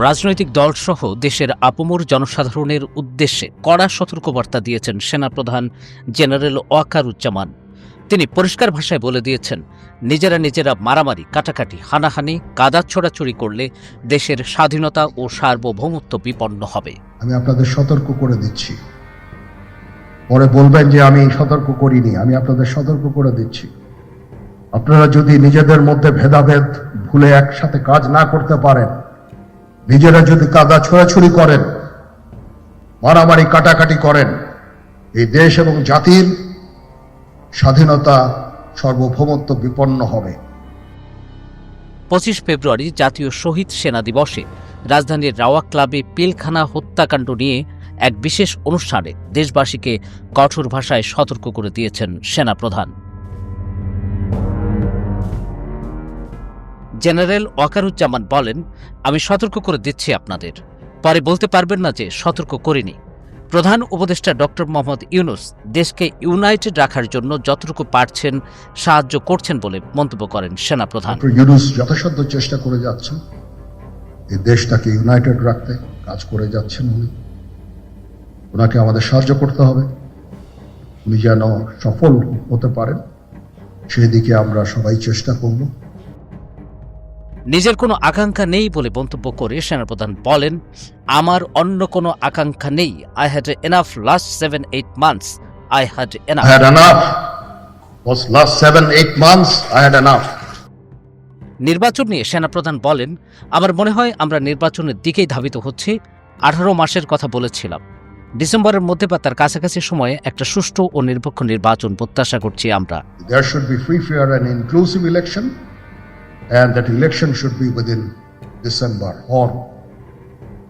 রাজনৈতিক দলসহ দেশের আপমর জনসাধারণের উদ্দেশ্যে কড়া সতর্কবার্তা দিয়েছেন সেনাপ্রধান জেনারেল ওয়াকারুজ্জামান। তিনি পরিষ্কার ভাষায় বলে দিয়েছেন, নিজেরা নিজেরা মারামারি, কাটাকাটি, হানাহানি, কাদা ছোড়াছড়ি করলে দেশের স্বাধীনতা ও সার্বভৌমত্ব বিপন্ন হবে। আমি আপনাদের সতর্ক করে দিচ্ছি। পরে বলবেন যে আমি সতর্ক করিনি, আমি আপনাদের সতর্ক করে দিচ্ছি। আপনারা যদি নিজেদের মধ্যে ভেদাভেদ ভুলে একসাথে কাজ না করতে পারেন নিজেরা যদি কাদা ছোড়াছুড়ি করেন, মারামারি কাটাকাটি করেন, এই দেশ এবং জাতির স্বাধীনতা সার্বভৌমত্ব বিপন্ন হবে। পঁচিশ ফেব্রুয়ারি জাতীয় শহীদ সেনা দিবসে রাজধানীর রাওয়া ক্লাবে পিলখানা হত্যাকাণ্ড নিয়ে এক বিশেষ অনুষ্ঠানে দেশবাসীকে কঠোর ভাষায় সতর্ক করে দিয়েছেন সেনাপ্রধান। জেনারেল ওয়াকারুজ্জামান বলেন, আমি সতর্ক করে দিচ্ছি আপনাদের। পরে বলতে পারবেন না যে সতর্ক করিনি। প্রধান উপদেষ্টা ডক্টর মোহাম্মদ ইউনুস দেশকে ইউনাইটেড রাখার জন্য যতটুকু পারছেন সাহায্য করছেন বলে মন্তব্য করেন সেনাপ্রধান। ইউনুস যথাসাধ্য চেষ্টা করে যাচ্ছেন। এই দেশটাকে ইউনাইটেড রাখতে কাজ করে যাচ্ছেন উনি। ওনাকে আমাদের সাহায্য করতে হবে। উনি যেন সফল হতে পারেন সেই দিকে আমরা সবাই চেষ্টা করব। নিজের কোনো আকাঙ্ক্ষা নেই বলে মন্তব্য করে সেনাপ্রধান বলেন আমার অন্য কোনো আকাঙ্ক্ষা নেই। I had enough last seven eight months I had enough had enough. Was last seven, eight months, I had enough. নির্বাচন নিয়ে সেনাপ্রধান বলেন আমার মনে হয় আমরা নির্বাচনের দিকেই ধাবিত হচ্ছি। আঠারো মাসের কথা বলেছিলাম। ডিসেম্বরের মধ্যে বা তার কাছাকাছি সময়ে একটা সুষ্ঠু ও নিরপেক্ষ নির্বাচন প্রত্যাশা করছি আমরা। And that election should be within December or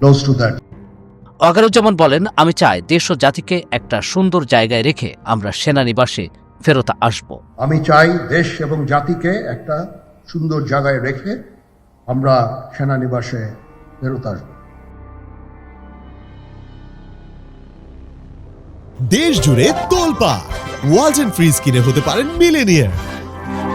close to that. অগারুজ্জামান বলেন আমি চাই দেশ ও জাতিকে একটা সুন্দর জায়গায় রেখে আমরা সেনানিবাসে ফেরত আসব। আমি চাই দেশ এবং জাতিকে একটা সুন্দর জায়গায় রেখে আমরা সেনানিবাসে ফেরত আসব। দেশ জুড়ে তোলপা ওয়ালটন ফ্রিজ কিনে হতে পারেন মিলেনিয়ার